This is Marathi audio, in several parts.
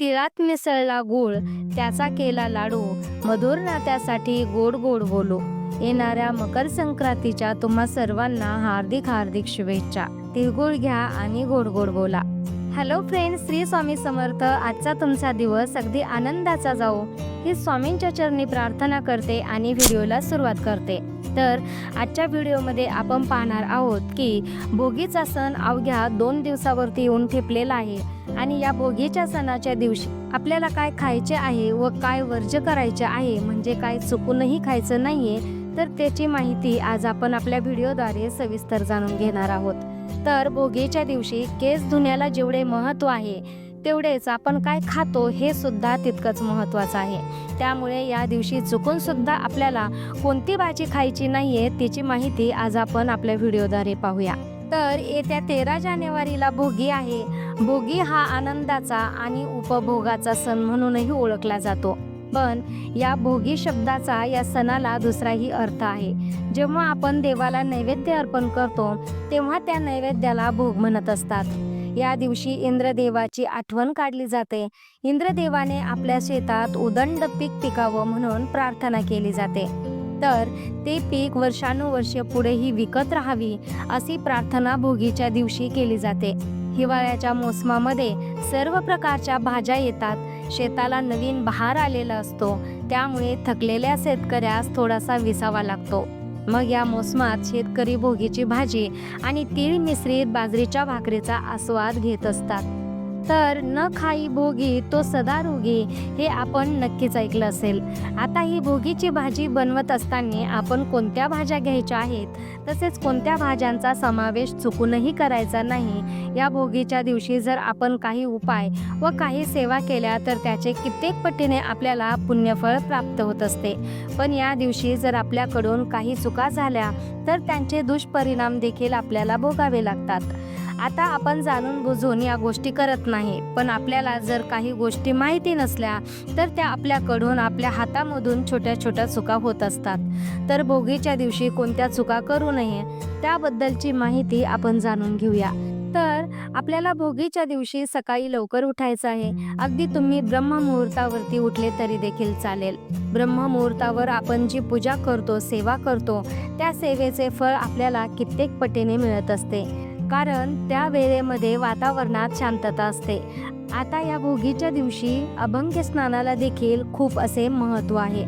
तिळात मिसळला गुळ त्याचा केला लाडू. मधुर नात्यासाठी गोड गोड बोलू. येणाऱ्या मकर संक्रांतीच्या तुम्हा सर्वांना हार्दिक हार्दिक शुभेच्छा. तिळगुळ घ्या आणि गोड गोड बोला. Hello friends Shri Swami Samarth. आजचा तुमचा दिवस अगदी आनंदाचा जाऊ ही स्वामींच्या चरणी प्रार्थना करते आणि व्हिडिओला सुरुवात करते. तर आजच्या व्हिडिओमध्ये आपण पाहणार आहोत की भोगीचा सण अवघ्या दोन दिवसावरती येऊन ठेपलेला आहे. आणि या भोगीच्या सणाच्या दिवशी आपल्याला काय खायचे आहे व काय वर्ज करायचे आहे म्हणजे काय चुकूनही खायचं नाहीये तर त्याची माहिती आज आपण आपल्या व्हिडिओद्वारे सविस्तर जाणून घेणार आहोत. तर भोगीच्या दिवशी केस धुण्याला जेवढे महत्त्व आहे तेवढेच आपण काय खातो हे सुद्धा तितकंच महत्त्वाचं आहे. त्यामुळे या दिवशी चुकून सुद्धा आपल्याला कोणती भाजी खायची नाहीये त्याची माहिती आज आपण आपल्या व्हिडिओद्वारे पाहूया. तर येत्या तेरा जानेवारीला भोगी आहे. भोगी हा आनंदाचा आणि उपभोगाचा सण म्हणूनही ओळखला जातो. पण या भोगी शब्दाचा या सणाला दुसराही अर्थ आहे. जेव्हा आपण देवाला नैवेद्य अर्पण करतो तेव्हा त्या नैवेद्याला भोग म्हणत असतात. या दिवशी इंद्रदेवाची आठवण काढली जाते. इंद्रदेवाने आपल्या शेतात उदंड पीक पिकावं म्हणून प्रार्थना केली जाते. तर ते पीक वर्षानुवर्षे पुढेही विकत राहावी अशी प्रार्थना भोगीच्या दिवशी केली जाते. हिवाळ्याच्या मोसमामध्ये सर्व प्रकारच्या भाज्या येतात. शेताला नवीन बहार आलेला असतो. त्यामुळे थकलेल्या शेतकऱ्यास थोडासा विसावा लागतो. मग या मोसमात शेतकरी भोगीची भाजी आणि तीळ मिश्रित बाजरीच्या भाकरीचा आस्वाद घेत असतात. तर न खाई भोगी तो सदा रोगी हे आपण नक्कीच ऐकलं असेल. आता ही भोगीची भाजी बनवत असताना आपण कोणत्या भाज्या घ्यायच्या आहेत? तसेच कोणत्या भाज्यांचा समावेश चुकूनही करायचा नाही? या भोगीच्या दिवशी जर आपण काही उपाय व काही सेवा केल्या तर त्याचे कित्येक पटीने आपल्याला पुण्यफळ प्राप्त होत असते. पण या दिवशी जर आपल्याकडून काही चुका झाल्या तर त्यांचे दुष्परिणाम देखील आपल्याला भोगावे लागतात. आता आपण जाणून बुजून या गोष्टी करत नाही पण आपल्याला जर काही गोष्टी माहिती नसल्या तर त्या आपल्याकडून आपल्या हातामधून छोट्या छोट्या चुका होत असतात. तर भोगीच्या दिवशी कोणत्या चुका करू नये त्याबद्दलची माहिती आपण जाणून घेऊया. तर आपल्याला भोगीच्या दिवशी सकाळी लवकर उठायचं आहे. अगदी तुम्ही ब्रह्ममुहूर्तावरती उठले तरी देखील चालेल. ब्रह्ममुहूर्तावर आपण जी पूजा करतो सेवा करतो त्या सेवेचे फळ आपल्याला कित्येक पटीने मिळत असते. कारण त्या वेळेमध्ये वातावरणात शांतता असते. आता या भोगीच्या दिवशी अभंग स्नानाला देखील खूप असे महत्त्व आहे.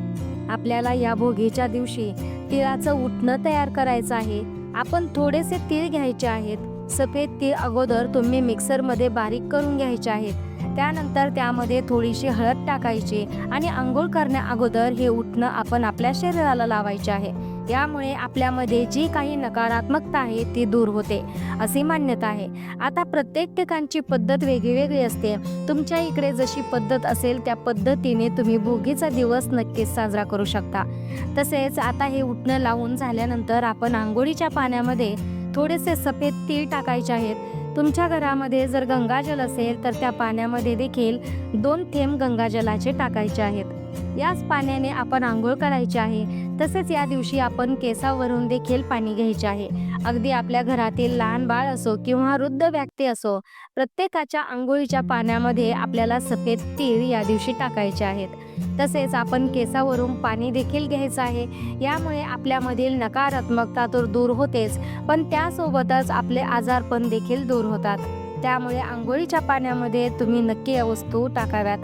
आपल्याला या भोगीच्या दिवशी तिळाचं उठणं तयार करायचं आहे. आपण थोडेसे तीळ घ्यायचे आहेत. सफेद तीळ अगोदर तुम्ही मिक्सरमध्ये बारीक करून घ्यायचे आहेत. त्यानंतर त्यामध्ये थोडीशी हळद टाकायची आणि आंघोळ करण्या अगोदर हे उठणं आपण आपल्या शरीराला लावायचे आहे. यामुळे आपल्यामध्ये जी काही नकारात्मकता आहे ती दूर होते अशी मान्यता आहे. आता प्रत्येक ठिकाणची पद्धत वेगळी वेगळी असते. तुमच्या इकडे जशी पद्धत असेल त्या पद्धतीने तुम्ही भोगीचा दिवस नक्कीच साजरा करू शकता. तसेच आता हे उठणं लावून झाल्यानंतर आपण आंघोळीच्या पाण्यामध्ये थोडेसे सफेद तीळ टाकायचे आहेत. तुमच्या घरामध्ये जर गंगाजल असेल तर त्या पाण्यामध्ये देखील दोन थेंब गंगाजलाचे टाकायचे आहेत. याच पाण्याने आपण आंघोळ करायची आहे. तसेच या दिवशी आपण केसावरून देखील पाणी घ्यायचे आहे. अगदी आपल्या घरातील लहान बाळ असो किंवा वृद्ध व्यक्ती असो प्रत्येकाच्या आंघोळीच्या पाण्यामध्ये आपल्याला सफेद तीळ या दिवशी टाकायचे आहेत. तसेच आपण केसावरून पाणी देखील घ्यायचं आहे. यामुळे आपल्यामधील नकारात्मकता तर दूर होतेच पण त्यासोबतच आपले आजारपण देखील दूर होतात. त्यामुळे आंघोळीच्या पाण्यामध्ये तुम्ही नक्की या वस्तू टाकाव्यात.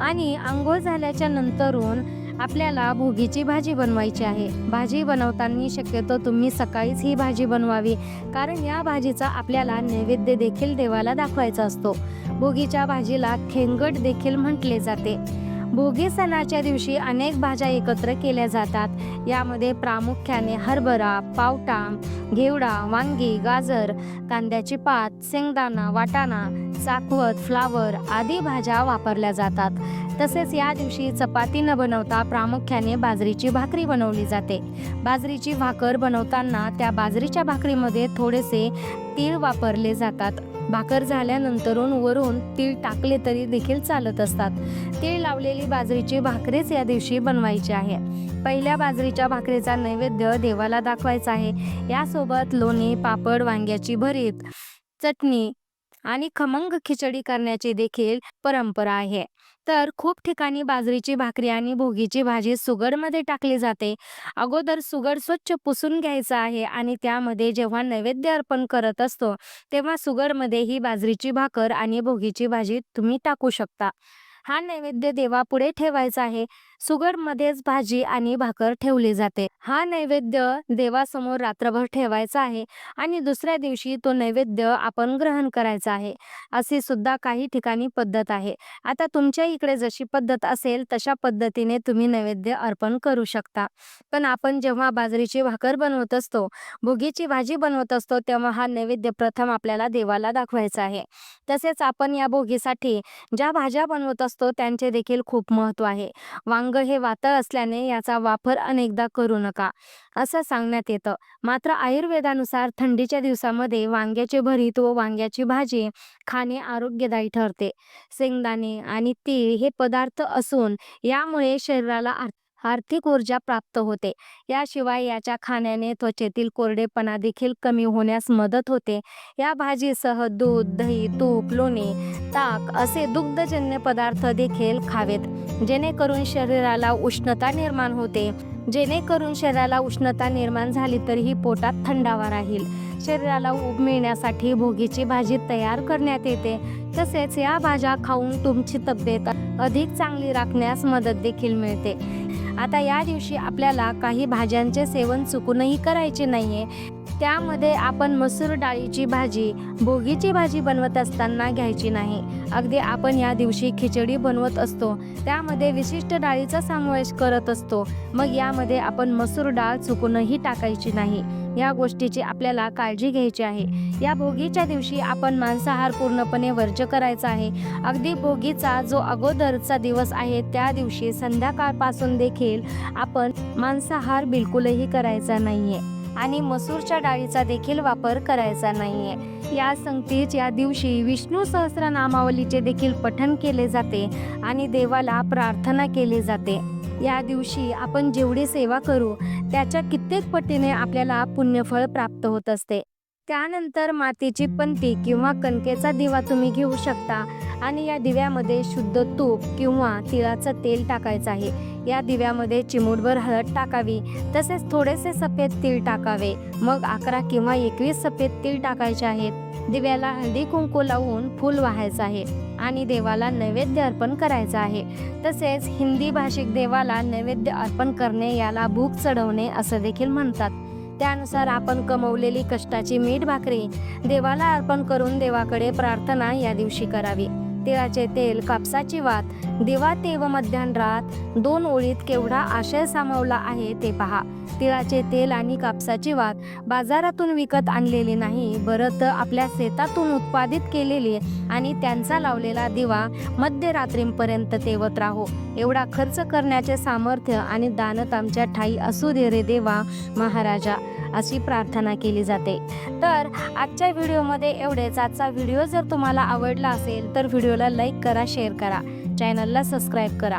आणि आंघोळ झाल्याच्या नंतरून आपल्याला भोगीची भाजी बनवायची आहे. भाजी बनवताना शक्यतो तुम्ही सकाळीच ही भाजी बनवावी कारण या भाजीचा आपल्याला नैवेद्य देखील देवाला दाखवायचा असतो. भोगीच्या भाजीला खेंगट देखील म्हटले जाते. भोगी सणाच्या दिवशी अनेक भाज्या एकत्र केल्या जातात. यामध्ये प्रामुख्याने हरभरा पावटा घेवडा वांगी गाजर कांद्याची पात शेंगदाणा वाटाणा चाकवत फ्लावर आदी भाज्या वापरल्या जातात. तसेच या दिवशी चपाती न बनवता प्रामुख्याने बाजरीची भाकरी बनवली जाते. बाजरीची भाकर बनवताना त्या बाजरीच्या भाकरीमध्ये थोडेसे तीळ वापरले जातात. भाकर झाल्यानंतरून वरून तीळ टाकले तरी देखील चालत असतात. तीळ लावलेली बाजरीची भाकरीच या दिवशी बनवायची आहे. पहिल्या बाजरीच्या भाकरीचा नैवेद्य देवाला दाखवायचा आहे. यासोबत लोणी पापड वांग्याची भरीत चटणी आणि खमंग खिचडी करण्याची देखील परंपरा आहे. तर खूप ठिकाणी बाजरीची भाकरी आणि भोगीची भाजी सुगडमध्ये टाकली जाते. अगोदर सुगड स्वच्छ पुसून घ्यायचा आहे आणि त्यामध्ये जेव्हा नैवेद्य अर्पण करत असतो तेव्हा सुगडमध्ये ही बाजरीची भाकर आणि भोगीची भाजी तुम्ही टाकू शकता. हा नैवेद्य देवापुढे ठेवायचा आहे. सुगडमध्येच भाजी आणि भाकर ठेवली जाते. हा नैवेद्य देवासमोर रात्रभर ठेवायचा आहे आणि दुसऱ्या दिवशी तो नैवेद्य आपण ग्रहण करायचा आहे. अशी सुद्धा काही ठिकाणी पद्धत आहे. आता तुमच्या इकडे जशी पद्धत असेल तशा पद्धतीने तुम्ही नैवेद्य अर्पण करू शकता. पण आपण जेव्हा बाजरीची भाकर बनवत असतो भोगीची भाजी बनवत असतो तेव्हा हा नैवेद्य प्रथम आपल्याला देवाला दाखवायचा आहे. तसेच आपण या भोगीसाठी ज्या भाज्या बनवत असतो त्यांचे देखील खूप महत्त्व आहे. वांग अंग हे वातळ असल्याने याचा वापर अनेकदा करू नका असं सांगण्यात येतं. मात्र आयुर्वेदानुसार थंडीच्या दिवसामध्ये वांग्याचे भरीत व वांग्याची भाजी खाणे आरोग्यदायी ठरते. शेंगदाणे आणि तीळ हे पदार्थ असून यामुळे शरीराला आर्थिक ऊर्जा प्राप्त होते. याशिवाय याच्या खाण्याने त्वचेतील कोरडेपणा देखील कमी होण्यास मदत होते. या भाजीसह दूध दही तूप लोणी ताक असे दुग्धजन्य पदार्थ देखील खावेत. जेणेकरून शरीराला उष्णता निर्माण होते. जेणेकरून शरीराला उष्णता निर्माण झाली तरीही पोटात थंडावा राहील. शरीराला ऊब मिळण्यासाठी भोगीची भाजी तयार करण्यात येते. तसेच या भाज्या खाऊन तुमची तब्येत अधिक चांगली राखण्यास मदत देखील मिळते. आता या दिवशी आपल्याला काही भाज्यांचे सेवन चुकूनही करायचे नाही आहे त्यामध्ये आपण मसूर डाळीची भाजी भोगीची भाजी बनवत असताना घ्यायची नाही. अगदी आपण या दिवशी खिचडी बनवत असतो. त्यामध्ये विशिष्ट डाळीचा समावेश करत असतो. मग यामध्ये आपण मसूर डाळ चुकूनही टाकायची नाही. या गोष्टीची आपल्याला काळजी घ्यायची आहे. या भोगीच्या दिवशी आपण मांसाहार पूर्णपणे वर्ज्य करायचा आहे. अगदी भोगीचा जो अगोदरचा दिवस आहे त्या दिवशी संध्याकाळपासून देखील आपण मांसाहार बिलकुलही करायचा नाहीये. आणि मसूरच्या डाळीचा देखील वापर करायचा नाहीये. या संगतीच या दिवशी विष्णू सहस्रनामावलीचे देखील पठण केले जाते आणि देवाला प्रार्थना केली जाते. या दिवशी आपण जेवढी सेवा करू त्याच्या कित्येक पटीने आपल्याला पुण्यफळ प्राप्त होत असते. त्यानंतर मातीची पंती किंवा कणकेचा दिवा तुम्ही घेऊ शकता आणि या दिव्यामध्ये शुद्ध तूप किंवा तिळाचं तेल टाकायचं आहे या दिव्यामध्ये चिमूटभर हळद टाकावी तसेच थोडेसे सफेद तीळ टाकावे. मग अकरा किंवा एकवीस सफेद तीळ टाकायचे आहेत. दिव्याला हळदी कुंकू लावून फूल वाहायचं आहे आणि देवाला नैवेद्य अर्पण करायचं आहे. तसेच हिंदी भाषिक देवाला नैवेद्य अर्पण करणे याला भूक चढवणे असं देखील म्हणतात. त्यानुसार आपण कमवलेली कष्टाची मीठ भाकरी देवाला अर्पण करून देवाकडे प्रार्थना या दिवशी करावी. तिळाचे तेल कापसाची वात दिवा तेव मध्यान रात दोन ओळीत केवढा आशय सामावला आहे ते पहा. तिळाचे तेल आणि कापसाची वात बाजारातून विकत आणलेली नाही. बरं तर आपल्या शेतातून उत्पादित केलेली आणि त्यांचा लावलेला दिवा मध्यरात्रीपर्यंत तेवत राहो. एवढा खर्च करण्याचे सामर्थ्य आणि दानत आमच्या ठाई असू दे रे देवा महाराजा अशी प्रार्थना केली जाते. तर आजच्या व्हिडिओमध्ये एवढेच. आजचा व्हिडिओ जर तुम्हाला आवडला असेल तर व्हिडिओला लाईक करा शेअर करा. चॅनलला सबस्क्राईब करा.